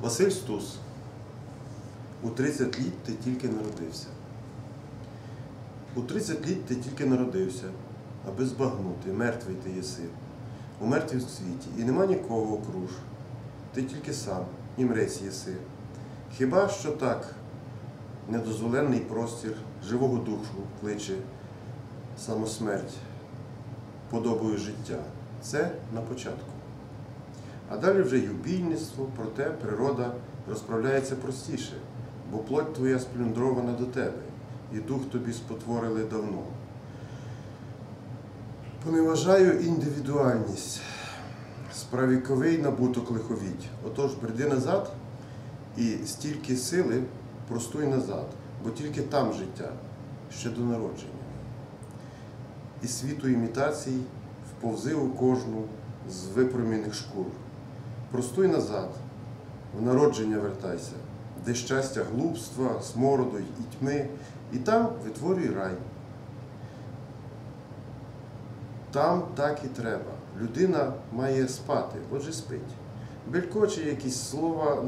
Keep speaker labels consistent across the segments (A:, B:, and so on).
A: Василь Стус. У 30 літ ти тільки народився. У 30 літ ти тільки народився, аби збагнути, мертвий ти єси, у мертвім світі, і нема нікого окруж. Ти тільки сам, і мрець єси. Хіба що так недозволений простір живого душу кличе самосмерть подобою життя. Це на початку. А далі вже й убійництво, проте природа розправляється простіше, бо плоть твоя сплюндрована до тебе, і дух тобі спотворили давно. Поневажаю індивідуальність, справіковий набуток лиховіть. Отож, бреди назад і стільки сили простуй назад, бо тільки там життя, ще до народження. І світу імітацій вповзи у кожну з випромінених шкур. Простуй назад, в народження вертайся, де щастя глупства, смороду і тьми, і там витворюй рай. Там так і треба. Людина має спати, отже спить. Белькоче якісь слова,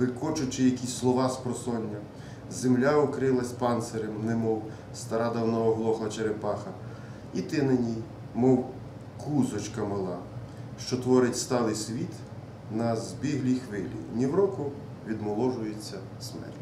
A: белькочучи якісь слова з. Земля укрилась панцирем, немов стара давно оглохла черепаха. І ти на ній, мов кузочка мала, що творить сталий світ на збіглій хвилі. Ні в року відмоложується смерть.